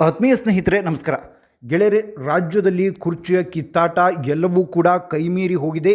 ಆತ್ಮೀಯ ಸ್ನೇಹಿತರೆ ನಮಸ್ಕಾರ. ಗೆಳೆಯರೆ ರಾಜ್ಯದಲ್ಲಿ ಕುರ್ಚಿಯ ಕಿತ್ತಾಟ ಎಲ್ಲವೂ ಕೂಡ ಕೈಮೀರಿ ಹೋಗಿದೆ.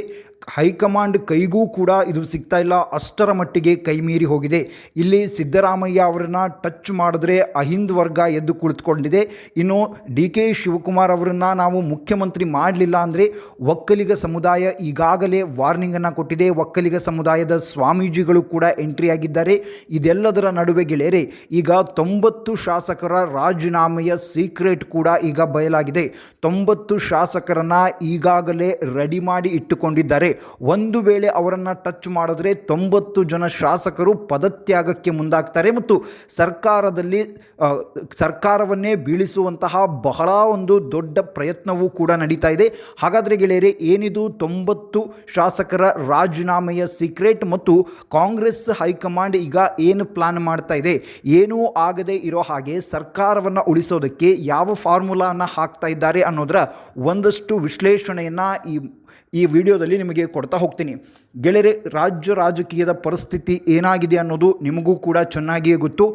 ಹೈಕಮಾಂಡ್ ಕೈಗೂ ಕೂಡ ಇದು ಸಿಗ್ತಾ ಇಲ್ಲ. ಅಷ್ಟರ ಮಟ್ಟಿಗೆ ಕೈಮೀರಿ ಹೋಗಿದೆ. ಇಲ್ಲಿ ಸಿದ್ದರಾಮಯ್ಯ ಅವರನ್ನ ಟಚ್ ಮಾಡಿದ್ರೆ ಅಹಿಂದ್ ವರ್ಗ ಎದ್ದು ಕುಳಿತುಕೊಂಡಿದೆ. ಇನ್ನು ಡಿ ಕೆ ಶಿವಕುಮಾರ್ ಅವರನ್ನು ನಾವು ಮುಖ್ಯಮಂತ್ರಿ ಮಾಡಲಿಲ್ಲ ಅಂದರೆ ಒಕ್ಕಲಿಗ ಸಮುದಾಯ ಈಗಾಗಲೇ ವಾರ್ನಿಂಗನ್ನು ಕೊಟ್ಟಿದೆ. ಒಕ್ಕಲಿಗ ಸಮುದಾಯದ ಸ್ವಾಮೀಜಿಗಳು ಕೂಡ ಎಂಟ್ರಿ ಆಗಿದ್ದಾರೆ. ಇದೆಲ್ಲದರ ನಡುವೆ ಗೆಳೆಯರೆ, ಈಗ ತೊಂಬತ್ತು ಶಾಸಕರ ರಾಜೀನಾಮೆಯ ಸೀಕ್ರೆಟ್ ಕೂಡ ಈಗ ಬಯಲಾಗಿದೆ. ತೊಂಬತ್ತು ಶಾಸಕರನ್ನು ಈಗಾಗಲೇ ರೆಡಿ ಮಾಡಿ ಇಟ್ಟುಕೊಂಡಿದ್ದಾರೆ. ಒಂದು ವೇಳೆ ಅವರನ್ನು ಟಚ್ ಮಾಡಿದ್ರೆ ತೊಂಬತ್ತು ಜನ ಶಾಸಕರು ಪದತ್ಯಾಗಕ್ಕೆ ಮುಂದಾಗ್ತಾರೆ ಮತ್ತು ಸರ್ಕಾರದಲ್ಲಿ ಸರ್ಕಾರವನ್ನೇ ಬೀಳಿಸುವಂತಹ ಬಹಳ ಒಂದು ದೊಡ್ಡ ಪ್ರಯತ್ನವೂ ಕೂಡ ನಡೀತಾ ಇದೆ. ಹಾಗಾದರೆ ಗೆಳೆಯರೆ, ಏನಿದು ತೊಂಬತ್ತು ಶಾಸಕರ ರಾಜೀನಾಮೆಯ ಸೀಕ್ರೆಟ್ ಮತ್ತು ಕಾಂಗ್ರೆಸ್ ಹೈಕಮಾಂಡ್ ಈಗ ಏನು ಪ್ಲಾನ್ ಮಾಡ್ತಾ ಇದೆ? ಏನೂ ಆಗದೆ ಇರೋ ಹಾಗೆ ಸರ್ಕಾರವನ್ನು ಉಳಿಸೋದಕ್ಕೆ ಯಾವ ಫಾರ್ಮುಲಾನ ಹಾಕ್ತಾ ಇದ್ದಾರೆ ಅನ್ನೋದರ ಒಂದಷ್ಟು ವಿಶ್ಲೇಷಣೆಯನ್ನು ಈ ಈ ವಿಡಿಯೋದಲ್ಲಿ ನಿಮಗೆ ಕೊಡ್ತಾ ಹೋಗ್ತೀನಿ. ಗೆಳೆಯರೆ ರಾಜ್ಯ ರಾಜಕೀಯದ ಪರಿಸ್ಥಿತಿ ಏನಾಗಿದೆ ಅನ್ನೋದು ನಿಮಗೂ ಕೂಡ ಚೆನ್ನಾಗಿಯೇ ಗೊತ್ತು.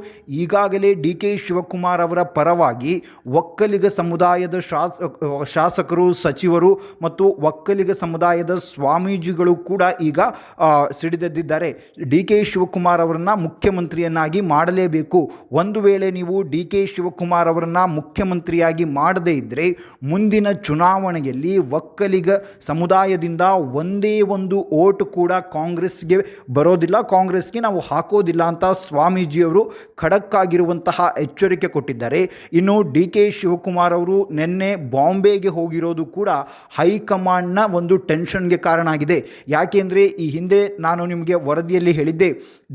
ಈಗಾಗಲೇ ಡಿ ಕೆ ಶಿವಕುಮಾರ್ ಅವರ ಪರವಾಗಿ ಒಕ್ಕಲಿಗ ಸಮುದಾಯದ ಶಾಸ, ಶಾಸಕರು, ಸಚಿವರು ಮತ್ತು ಒಕ್ಕಲಿಗ ಸಮುದಾಯದ ಸ್ವಾಮೀಜಿಗಳು ಕೂಡ ಈಗ ಸಿಡಿದೆದ್ದಿದ್ದಾರೆ. ಡಿ ಕೆ ಶಿವಕುಮಾರ್ ಅವರನ್ನು ಮುಖ್ಯಮಂತ್ರಿಯನ್ನಾಗಿ ಮಾಡಲೇಬೇಕು. ಒಂದು ವೇಳೆ ನೀವು ಡಿ ಕೆ ಶಿವಕುಮಾರ್ ಅವರನ್ನು ಮುಖ್ಯಮಂತ್ರಿಯಾಗಿ ಮಾಡದೇ ಇದ್ದರೆ ಮುಂದಿನ ಚುನಾವಣೆಯಲ್ಲಿ ಒಕ್ಕಲಿಗ ಸಮುದಾಯದಿಂದ ಒಂದೇ ಒಂದು ಓಟ್ ಕೂಡ ಕಾಂಗ್ರೆಸ್ಗೆ ಬರೋದಿಲ್ಲ, ಕಾಂಗ್ರೆಸ್ಗೆ ನಾವು ಹಾಕೋದಿಲ್ಲ ಅಂತ ಸ್ವಾಮೀಜಿಯವರು ಖಡಕ್ ಆಗಿರುವಂತಹ ಎಚ್ಚರಿಕೆ ಕೊಟ್ಟಿದ್ದಾರೆ. ಇನ್ನು ಡಿ ಕೆ ಶಿವಕುಮಾರ್ ಅವರು ನಿನ್ನೆ ಬಾಂಬೆಗೆ ಹೋಗಿರೋದು ಕೂಡ ಹೈಕಮಾಂಡ್ನ ಒಂದು ಟೆನ್ಷನ್ಗೆ ಕಾರಣ ಆಗಿದೆ. ಯಾಕೆಂದರೆ ಈ ಹಿಂದೆ ನಾನು ನಿಮಗೆ ವರದಿಯಲ್ಲಿ ಹೇಳಿದ್ದೆ,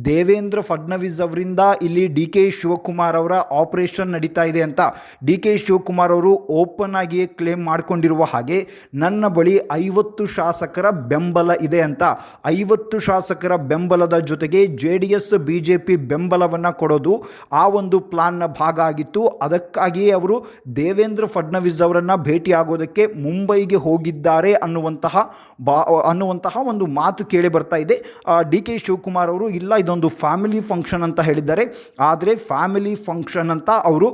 ದೇವೇಂದ್ರ ಫಡ್ನವೀಸ್ ಅವರಿಂದ ಇಲ್ಲಿ ಡಿ ಕೆ ಶಿವಕುಮಾರ್ ಅವರ ಆಪರೇಷನ್ ನಡೀತಾ ಇದೆ ಅಂತ. ಡಿ ಕೆ ಶಿವಕುಮಾರ್ ಅವರು ಓಪನ್ ಆಗಿಯೇ ಕ್ಲೇಮ್ ಮಾಡಿಕೊಂಡಿರುವ ಹಾಗೆ ನನ್ನ ಬಳಿ ಐವತ್ತು ಶಾಸಕರ ಬೆಂಬಲ ಇದೆ ಅಂತ. ಐವತ್ತು ಶಾಸಕರ ಬೆಂಬಲದ ಜೊತೆಗೆ J D S B J P ಬೆಂಬಲವನ್ನು ಕೊಡೋದು ಆ ಒಂದು ಪ್ಲಾನ್ನ ಭಾಗ ಆಗಿತ್ತು. ಅದಕ್ಕಾಗಿಯೇ ಅವರು ದೇವೇಂದ್ರ ಫಡ್ನವೀಸ್ ಅವರನ್ನು ಭೇಟಿಯಾಗೋದಕ್ಕೆ ಮುಂಬೈಗೆ ಹೋಗಿದ್ದಾರೆ ಅನ್ನುವಂತಹ ಬಾ, ಅನ್ನುವಂತಹ ಒಂದು ಮಾತು ಕೇಳಿ ಬರ್ತಾ ಇದೆ. ಡಿ ಕೆ ಶಿವಕುಮಾರ್ ಅವರು, ಇಲ್ಲ, ಇದೊಂದು ಫ್ಯಾಮಿಲಿ ಫಂಕ್ಷನ್ ಅಂತ ಹೇಳಿದ್ದಾರೆ. ಆದರೆ ಫ್ಯಾಮಿಲಿ ಫಂಕ್ಷನ್ ಅಂತ ಅವರು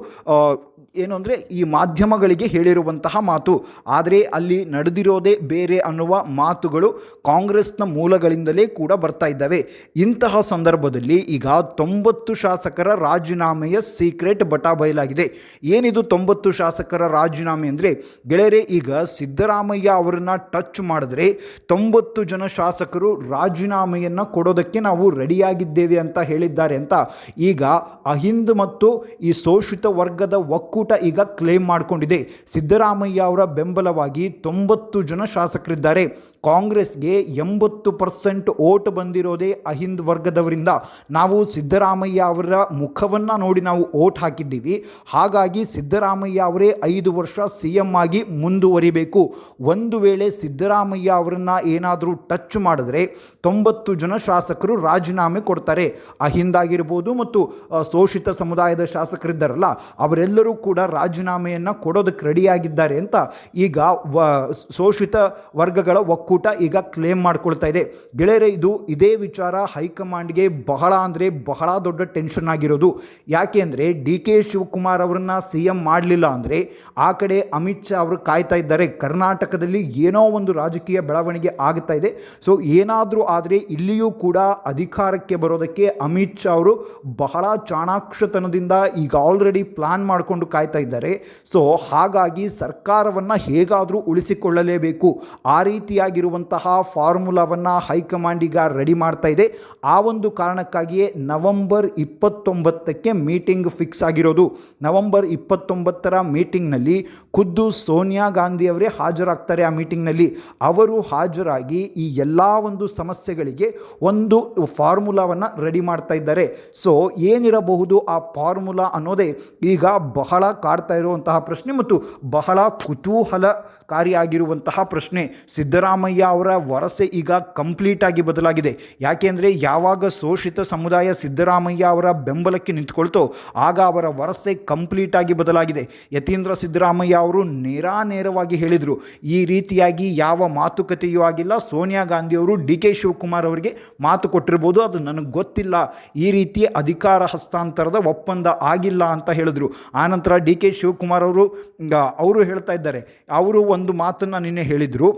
ಏನು ಅಂದರೆ ಈ ಮಾಧ್ಯಮಗಳಿಗೆ ಹೇಳಿರುವಂತಹ ಮಾತು. ಆದರೆ ಅಲ್ಲಿ ನಡೆದಿರೋದೇ ಬೇರೆ ಅನ್ನುವ ಮಾತುಗಳು ಕಾಂಗ್ರೆಸ್ನ ಮೂಲಗಳಿಂದಲೇ ಕೂಡ ಬರ್ತಾ ಇದ್ದಾವೆ. ಇಂತಹ ಸಂದರ್ಭದಲ್ಲಿ ಈಗ ತೊಂಬತ್ತು ಶಾಸಕರ ರಾಜೀನಾಮೆಯ ಸೀಕ್ರೆಟ್ ಬಟಾ ಬಯಲಾಗಿದೆ. ಏನಿದು ತೊಂಬತ್ತು ಶಾಸಕರ ರಾಜೀನಾಮೆ ಅಂದರೆ, ಗೆಳೆಯರೆ ಈಗ ಸಿದ್ದರಾಮಯ್ಯ ಅವರನ್ನು ಟಚ್ ಮಾಡಿದ್ರೆ ತೊಂಬತ್ತು ಜನ ಶಾಸಕರು ರಾಜೀನಾಮೆಯನ್ನು ಕೊಡೋದಕ್ಕೆ ನಾವು ರೆಡಿಯಾಗಿದ್ದೇವೆ ಅಂತ ಹೇಳಿದ್ದಾರೆ ಅಂತ. ಈಗ ಅಹಿಂದ್ ಮತ್ತು ಈ ಶೋಷಿತ ವರ್ಗದ ಒಕ್ಕೂಟ ಈಗ ಕ್ಲೇಮ್ ಮಾಡಿಕೊಂಡಿದೆ. ಸಿದ್ದರಾಮಯ್ಯ ಅವರ ಬೆಂಬಲವಾಗಿ ತೊಂಬತ್ತು ಜನ ಶಾಸಕರಿದ್ದಾರೆ. ಕಾಂಗ್ರೆಸ್ಗೆ ಎಂಬತ್ತು ಪರ್ಸೆಂಟ್ ಓಟ್ ಬಂದಿರೋದೇ ಅಹಿಂದ್ ವರ್ಗದವರಿಂದ. ನಾವು ಸಿದ್ದರಾಮಯ್ಯ ಅವರ ಮುಖವನ್ನು ನೋಡಿ ನಾವು ಓಟ್ ಹಾಕಿದ್ದೀವಿ. ಹಾಗಾಗಿ ಸಿದ್ದರಾಮಯ್ಯ ಅವರೇ ಐದು ವರ್ಷ ಸಿ ಎಂ ಆಗಿ ಮುಂದುವರಿಬೇಕು. ಒಂದು ವೇಳೆ ಸಿದ್ದರಾಮಯ್ಯ ಅವರನ್ನು ಏನಾದರೂ ಟಚ್ ಮಾಡಿದ್ರೆ ತೊಂಬತ್ತು ಜನ ಶಾಸಕರು ರಾಜೀನಾಮೆ ಕೊಡ್ತಾರೆ. ಅಹಿಂದ್ ಆಗಿರ್ಬೋದು ಮತ್ತು ಶೋಷಿತ ಸಮುದಾಯದ ಶಾಸಕರಿದ್ದಾರಲ್ಲ, ಅವರೆಲ್ಲರೂ ಕೂಡ ರಾಜೀನಾಮೆಯನ್ನು ಕೊಡೋದಕ್ಕೆ ರೆಡಿಯಾಗಿದ್ದಾರೆ ಅಂತ ಈಗ ವ, ಶೋಷಿತ ವರ್ಗಗಳ ಒಕ್ಕೂಟ ಈಗ ಕ್ಲೇಮ್ ಮಾಡ್ಕೊಳ್ತಾ ಇದೆ. ಗೆಳೆಯರೆ, ಇದು ಇದೇ ವಿಚಾರ ಹೈಕಮಾಂಡ್ಗೆ ಬಹಳ ಅಂದರೆ ಬಹಳ ದೊಡ್ಡ ಟೆನ್ಷನ್ ಆಗಿರೋದು. ಯಾಕೆ ಅಂದರೆ ಡಿ ಕೆ ಶಿವಕುಮಾರ್ ಅವರನ್ನ ಸಿ ಎಂ ಮಾಡಲಿಲ್ಲ ಅಂದರೆ ಆ ಕಡೆ ಅಮಿತ್ ಶಾ ಅವರು ಕಾಯ್ತಾ ಇದ್ದಾರೆ. ಕರ್ನಾಟಕದಲ್ಲಿ ಏನೋ ಒಂದು ರಾಜಕೀಯ ಬೆಳವಣಿಗೆ ಆಗ್ತಾ ಇದೆ. ಸೊ ಏನಾದರೂ ಆದರೆ ಇಲ್ಲಿಯೂ ಕೂಡ ಅಧಿಕಾರಕ್ಕೆ ಬರೋದಕ್ಕೆ ಅಮಿತ್ ಶಾ ಅವರು ಬಹಳ ಚಾಣಾಕ್ಷತನದಿಂದ ಈಗ ಆಲ್ರೆಡಿ ಪ್ಲಾನ್ ಮಾಡಿಕೊಂಡು ಕಾಯ್ತಾ ಇದ್ದಾರೆ. ಸೊ ಹಾಗಾಗಿ ಸರ್ಕಾರವನ್ನು ಹೇಗಾದರೂ ಉಳಿಸಿಕೊಳ್ಳಲೇಬೇಕು. ಆ ರೀತಿಯಾಗಿರುವಂತಹ ಫಾರ್ಮುಲಾವನ್ನು ಹೈಕಮಾಂಡ್ ಈಗ ರೆಡಿ ಮಾಡ್ತಾ ಇದೆ. ಆ ಒಂದು ಕಾರಣಕ್ಕಾಗಿಯೇ ನವೆಂಬರ್ ಇಪ್ಪತ್ತೊಂಬತ್ತಕ್ಕೆ ಮೀಟಿಂಗ್ ಫಿಕ್ಸ್ ಆಗಿರೋದು. ನವೆಂಬರ್ ಇಪ್ಪತ್ತೊಂಬತ್ತರ ಮೀಟಿಂಗ್ನಲ್ಲಿ ಖುದ್ದು ಸೋನಿಯಾ ಗಾಂಧಿ ಅವರೇ ಹಾಜರಾಗ್ತಾರೆ ಆ ಮೀಟಿಂಗ್ನಲ್ಲಿ. ಅವರು ಹಾಜರಾಗಿ ಈ ಎಲ್ಲ ಒಂದು ಸಮಸ್ಯೆಗಳಿಗೆ ಒಂದು ಫಾರ್ಮುಲಾವನ್ನು ರೆಡಿ ಮಾಡ್ತಾ ಇದ್ದಾರೆ. ಸೊ ಏನಿರಬಹುದು ಆ ಫಾರ್ಮುಲಾ ಅನ್ನೋದೇ ಈಗ ಬಹಳ ಕಾಡ್ತಾ ಇರುವಂತಹ ಪ್ರಶ್ನೆ ಮತ್ತು ಬಹಳ ಕುತೂಹಲಕಾರಿಯಾಗಿರುವಂತಹ ಪ್ರಶ್ನೆ. ಸಿದ್ದರಾಮಯ್ಯ ಅವರ ವರಸೆ ಈಗ ಕಂಪ್ಲೀಟ್ ಆಗಿ ಬದಲಾಗಿದೆ. ಯಾಕೆಂದರೆ ಯಾವಾಗ ಶೋಷಿತ ಸಮುದಾಯ ಸಿದ್ದರಾಮಯ್ಯ ಅವರ ಬೆಂಬಲಕ್ಕೆ ನಿಂತುಕೊಳ್ತೋ ಆಗ ಅವರ ವರಸೆ ಕಂಪ್ಲೀಟ್ ಆಗಿ ಬದಲಾಗಿದೆ. ಯತೀಂದ್ರ ಸಿದ್ದರಾಮಯ್ಯ ಅವರು ನೇರಾನೇರವಾಗಿ ಹೇಳಿದರು, ಈ ರೀತಿಯಾಗಿ ಯಾವ ಮಾತುಕತೆಯೂ ಆಗಿಲ್ಲ. ಸೋನಿಯಾ ಗಾಂಧಿ ಅವರು ಡಿ ಕೆ ಶಿವಕುಮಾರ್ ಅವರಿಗೆ ಮಾತು ಕೊಟ್ಟಿರ್ಬೋದು, ಅದು ನನಗೆ ಗೊತ್ತಿಲ್ಲ. ಈ ರೀತಿ ಅಧಿಕಾರ ಹಸ್ತಾಂತರದ ಒಪ್ಪಂದ ಆಗಿಲ್ಲ ಅಂತ ಹೇಳಿದರು. ಆನಂತರ ಡಿ ಕೆ ಶಿವಕುಮಾರ್ ಅವರು ಅವರು ಹೇಳ್ತಾ ಇದ್ದಾರೆ. ಅವರು ಒಂದು ಮಾತನ್ನು ನಿನ್ನೆ ಹೇಳಿದರು.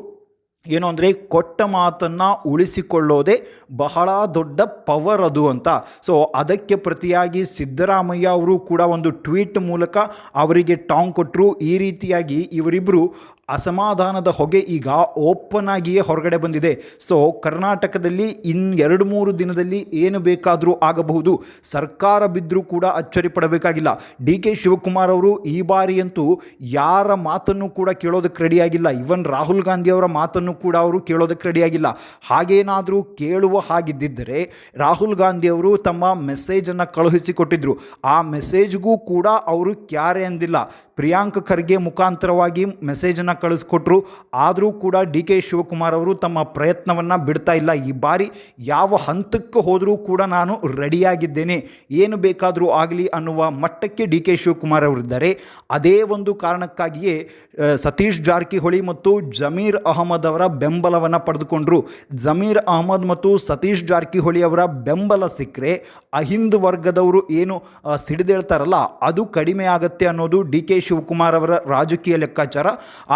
ಏನು ಅಂದರೆ, ಕೊಟ್ಟ ಮಾತನ್ನು ಉಳಿಸಿಕೊಳ್ಳೋದೇ ಬಹಳ ದೊಡ್ಡ ಪವರ್ ಅದು ಅಂತ. ಸೊ ಅದಕ್ಕೆ ಪ್ರತಿಯಾಗಿ ಸಿದ್ದರಾಮಯ್ಯ ಅವರು ಕೂಡ ಒಂದು ಟ್ವೀಟ್ ಮೂಲಕ ಅವರಿಗೆ ಟಾಂಗ್ ಕೊಟ್ಟರು ಈ ರೀತಿಯಾಗಿ ಇವರಿಬ್ಬರು ಅಸಮಾಧಾನದ ಹೊಗೆ ಈಗ ಓಪನ್ ಆಗಿಯೇ ಹೊರಗಡೆ ಬಂದಿದೆ. ಸೊ ಕರ್ನಾಟಕದಲ್ಲಿ ಇನ್ ಎರಡು ಮೂರು ದಿನದಲ್ಲಿ ಏನು ಬೇಕಾದರೂ ಆಗಬಹುದು. ಸರ್ಕಾರ ಬಿದ್ದರೂ ಕೂಡ ಅಚ್ಚರಿ ಪಡಬೇಕಾಗಿಲ್ಲ. ಡಿ ಕೆ ಶಿವಕುಮಾರ್ ಅವರು ಈ ಬಾರಿಯಂತೂ ಯಾರ ಮಾತನ್ನು ಕೂಡ ಕೇಳೋದಕ್ಕೆ ರೆಡಿಯಾಗಿಲ್ಲ. ಇವನ್ ರಾಹುಲ್ ಗಾಂಧಿ ಅವರ ಮಾತನ್ನು ಕೂಡ ಅವರು ಕೇಳೋದಕ್ಕೆ ರೆಡಿಯಾಗಿಲ್ಲ. ಹಾಗೇನಾದರೂ ಕೇಳುವ ಹಾಗಿದ್ದಿದ್ದರೆ ರಾಹುಲ್ ಗಾಂಧಿ ಅವರು ತಮ್ಮ ಮೆಸೇಜನ್ನು ಕಳುಹಿಸಿಕೊಟ್ಟಿದ್ದರು ಆ ಮೆಸೇಜ್ಗೂ ಕೂಡ ಅವರು ಕ್ಯಾರೆ ಅಂದಿಲ್ಲ. ಪ್ರಿಯಾಂಕ್ ಖರ್ಗೆ ಮುಖಾಂತರವಾಗಿ ಮೆಸೇಜನ್ನು ಕಳಿಸ್ಕೊಟ್ರು. ಆದರೂ ಕೂಡ ಡಿ ಕೆ ಶಿವಕುಮಾರ್ ಅವರು ತಮ್ಮ ಪ್ರಯತ್ನವನ್ನು ಬಿಡ್ತಾ ಇಲ್ಲ. ಈ ಬಾರಿ ಯಾವ ಹಂತಕ್ಕೆ ಹೋದರೂ ಕೂಡ ನಾನು ರೆಡಿಯಾಗಿದ್ದೇನೆ. ಏನು ಬೇಕಾದರೂ ಆಗಲಿ ಅನ್ನುವ ಮಟ್ಟಕ್ಕೆ ಡಿ ಕೆ ಶಿವಕುಮಾರ್ ಅವರಿದ್ದಾರೆ. ಅದೇ ಒಂದು ಕಾರಣಕ್ಕಾಗಿಯೇ ಸತೀಶ್ ಜಾರಕಿಹೊಳಿ ಮತ್ತು ಜಮೀರ್ ಅಹಮದ್ ಅವರ ಬೆಂಬಲವನ್ನು ಪಡೆದುಕೊಂಡರು. ಜಮೀರ್ ಅಹಮದ್ ಮತ್ತು ಸತೀಶ್ ಜಾರಕಿಹೊಳಿ ಅವರ ಬೆಂಬಲ ಸಿಕ್ಕರೆ ಅಹಿಂದ್ ವರ್ಗದವರು ಏನು ಸಿಡಿದೇಳ್ತಾರಲ್ಲ, ಅದು ಕಡಿಮೆ ಆಗುತ್ತೆ ಅನ್ನೋದು ಡಿ ಕೆ ಶಿವಕುಮಾರ್ ಅವರ ರಾಜಕೀಯ ಲೆಕ್ಕಾಚಾರ,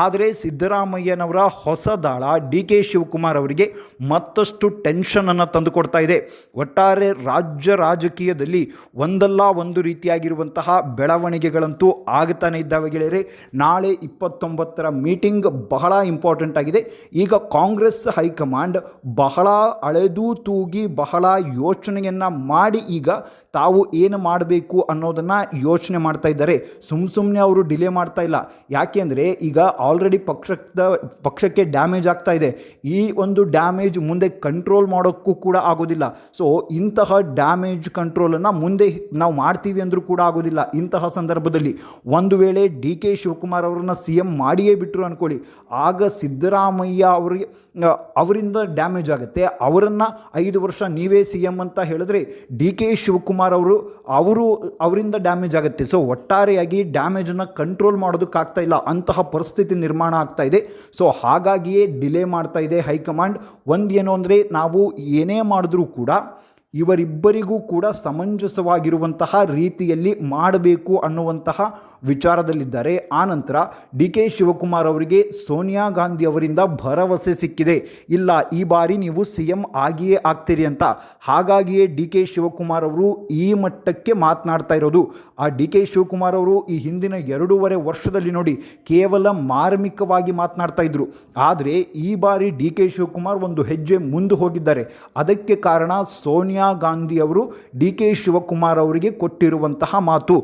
ಆದರೆ ಸಿದ್ದರಾಮಯ್ಯನವರ ಹೊಸ ದಾಳ ಡಿ ಕೆ ಶಿವಕುಮಾರ್ ಅವರಿಗೆ ಮತ್ತಷ್ಟು ಟೆನ್ಷನನ್ನು ತಂದುಕೊಡ್ತಾ ಇದೆ. ಒಟ್ಟಾರೆ ರಾಜ್ಯ ರಾಜಕೀಯದಲ್ಲಿ ಒಂದಲ್ಲ ಒಂದು ರೀತಿಯಾಗಿರುವಂತಹ ಬೆಳವಣಿಗೆಗಳಂತೂ ಆಗುತ್ತಾನೆ ಇದ್ದಾವೆ ಗೆಳೆಯರೆ. ನಾಳೆ ಇಪ್ಪತ್ತೊಂಬತ್ತರ ಮೀಟಿಂಗ್ ಬಹಳ ಇಂಪಾರ್ಟೆಂಟ್ ಆಗಿದೆ. ಈಗ ಕಾಂಗ್ರೆಸ್ ಹೈಕಮಾಂಡ್ ಬಹಳ ಅಳೆದು ತೂಗಿ ಬಹಳ ಯೋಚನೆಯನ್ನು ಮಾಡಿ ಈಗ ತಾವು ಏನು ಮಾಡಬೇಕು ಅನ್ನೋದನ್ನು ಯೋಚನೆ ಮಾಡ್ತಾ ಇದ್ದಾರೆ. ಸುಮ್ಮ ಸುಮ್ಮನೆ ಅವರು ಡಿಲೇ ಮಾಡ್ತಾ ಇಲ್ಲ. ಯಾಕೆಂದರೆ ಈಗ ಆಲ್ರೆಡಿ ಪಕ್ಷದ ಪಕ್ಷಕ್ಕೆ ಡ್ಯಾಮೇಜ್ ಆಗ್ತಾ ಇದೆ. ಈ ಒಂದು ಡ್ಯಾಮೇಜ್ ಮುಂದೆ ಕಂಟ್ರೋಲ್ ಮಾಡೋಕ್ಕೂ ಕೂಡ ಆಗೋದಿಲ್ಲ. ಸೊ ಇಂತಹ ಡ್ಯಾಮೇಜ್ ಕಂಟ್ರೋಲನ್ನು ಮುಂದೆ ನಾವು ಮಾಡ್ತೀವಿ ಅಂದರೂ ಕೂಡ ಆಗೋದಿಲ್ಲ. ಇಂತಹ ಸಂದರ್ಭದಲ್ಲಿ ಒಂದು ವೇಳೆ ಡಿ ಕೆ ಶಿವಕುಮಾರ್ ಅವರನ್ನ ಸಿ ಎಂ ಮಾಡಿಯೇ ಬಿಟ್ಟರು ಅಂದ್ಕೊಳ್ಳಿ ಆಗ ಸಿದ್ದರಾಮಯ್ಯ ಅವರಿಗೆ ಅವರಿಂದ ಡ್ಯಾಮೇಜ್ ಆಗುತ್ತೆ. ಅವರನ್ನು ಐದು ವರ್ಷ ನೀವೇ ಸಿ ಎಂ ಅಂತ ಹೇಳಿದ್ರೆ ಡಿ ಕೆ ಶಿವಕುಮಾರ್ ಅವರು ಅವರು ಅವರಿಂದ ಡ್ಯಾಮೇಜ್ ಆಗುತ್ತೆ. ಸೊ ಒಟ್ಟಾರೆಯಾಗಿ ಡ್ಯಾಮೇಜನ್ನು ಕಂಟ್ರೋಲ್ ಮಾಡೋದಕ್ಕಾಗ್ತಾ ಇಲ್ಲ. ಅಂತಹ ಪರಿಸ್ಥಿತಿ ನಿರ್ಮಾಣ ಆಗ್ತಾ ಇದೆ. ಸೊ ಹಾಗಾಗಿಯೇ ಡಿಲೇ ಮಾಡ್ತಾ ಇದೆ ಹೈಕಮಾಂಡ್. ಒಂದು ಏನು ಅಂದರೆ, ನಾವು ಏನೇ ಮಾಡಿದ್ರೂ ಕೂಡ ಇವರಿಬ್ಬರಿಗೂ ಕೂಡ ಸಮಂಜಸವಾಗಿರುವಂತಹ ರೀತಿಯಲ್ಲಿ ಮಾಡಬೇಕು ಅನ್ನುವಂತಹ ವಿಚಾರದಲ್ಲಿದ್ದಾರೆ. ಆನಂತರ ಡಿ ಕೆ ಶಿವಕುಮಾರ್ ಅವರಿಗೆ ಸೋನಿಯಾ ಗಾಂಧಿ ಅವರಿಂದ ಭರವಸೆ ಸಿಕ್ಕಿದೆ. ಇಲ್ಲ, ಈ ಬಾರಿ ನೀವು ಸಿ ಎಂ ಆಗಿಯೇ ಆಗ್ತೀರಿ ಅಂತ. ಹಾಗಾಗಿಯೇ ಡಿ ಕೆ ಶಿವಕುಮಾರ್ ಅವರು ಈ ಮಟ್ಟಕ್ಕೆ ಮಾತನಾಡ್ತಾ ಇರೋದು. ಆ ಡಿ ಕೆ ಶಿವಕುಮಾರ್ ಅವರು ಈ ಹಿಂದಿನ ಎರಡೂವರೆ ವರ್ಷದಲ್ಲಿ ನೋಡಿ ಕೇವಲ ಮಾರ್ಮಿಕವಾಗಿ ಮಾತನಾಡ್ತಾ ಇದ್ರು. ಆದರೆ ಈ ಬಾರಿ ಡಿ ಕೆ ಶಿವಕುಮಾರ್ ಒಂದು ಹೆಜ್ಜೆ ಮುಂದೆ ಹೋಗಿದ್ದಾರೆ. ಅದಕ್ಕೆ ಕಾರಣ ಸೋನಿಯಾ ಗಾಂಧಿ ಅವರು ಡಿ ಕೆ ಶಿವಕುಮಾರ್ ಅವರಿಗೆ ಕೊಟ್ಟಿರುವಂತಹ ಮಾತು.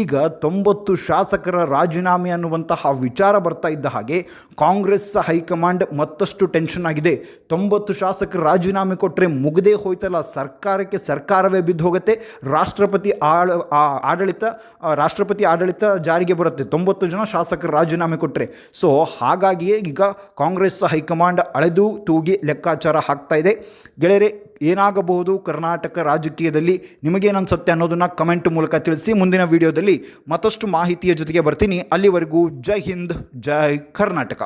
ಈಗ ತೊಂಬತ್ತು ಶಾಸಕರ ರಾಜೀನಾಮೆ ಅನ್ನುವಂತಹ ವಿಚಾರ ಬರ್ತಾ ಇದ್ದ ಹಾಗೆ ಕಾಂಗ್ರೆಸ್ ಹೈಕಮಾಂಡ್ ಮತ್ತಷ್ಟು ಟೆನ್ಷನ್ ಆಗಿದೆ. ತೊಂಬತ್ತು ಶಾಸಕರು ರಾಜೀನಾಮೆ ಕೊಟ್ಟರೆ ಮುಗದೇ ಹೋಯ್ತಲ್ಲ, ಸರ್ಕಾರಕ್ಕೆ ಸರ್ಕಾರವೇ ಬಿದ್ದು ಹೋಗುತ್ತೆ, ರಾಷ್ಟ್ರಪತಿ ಆಳ ಆಡಳಿತ ರಾಷ್ಟ್ರಪತಿ ಆಡಳಿತ ಜಾರಿಗೆ ಬರುತ್ತೆ, ತೊಂಬತ್ತು ಜನ ಶಾಸಕರು ರಾಜೀನಾಮೆ ಕೊಟ್ಟರೆ ಸೊ, ಹಾಗಾಗಿಯೇ ಈಗ ಕಾಂಗ್ರೆಸ್ ಹೈಕಮಾಂಡ್ ಅಳೆದು ತೂಗಿ ಲೆಕ್ಕಾಚಾರ ಹಾಕ್ತಾ ಇದೆ. ಗೆಳೆಯರೆ, ಏನಾಗಬಹುದು? ಕರ್ನಾಟಕ ರಾಜಕೀಯದಲ್ಲಿ ನಿಮಗೇನನ್ಸುತ್ತೆ ಅನ್ನೋದನ್ನು ಕಮೆಂಟ್ ಮೂಲಕ ತಿಳಿಸಿ. ಮುಂದಿನ ವಿಡಿಯೋದಲ್ಲಿ ಮತ್ತಷ್ಟು ಮಾಹಿತಿಯ ಜೊತೆಗೆ ಬರ್ತೀನಿ. ಅಲ್ಲಿವರೆಗೂ ಜೈ ಹಿಂದ್, ಜೈ ಕರ್ನಾಟಕ.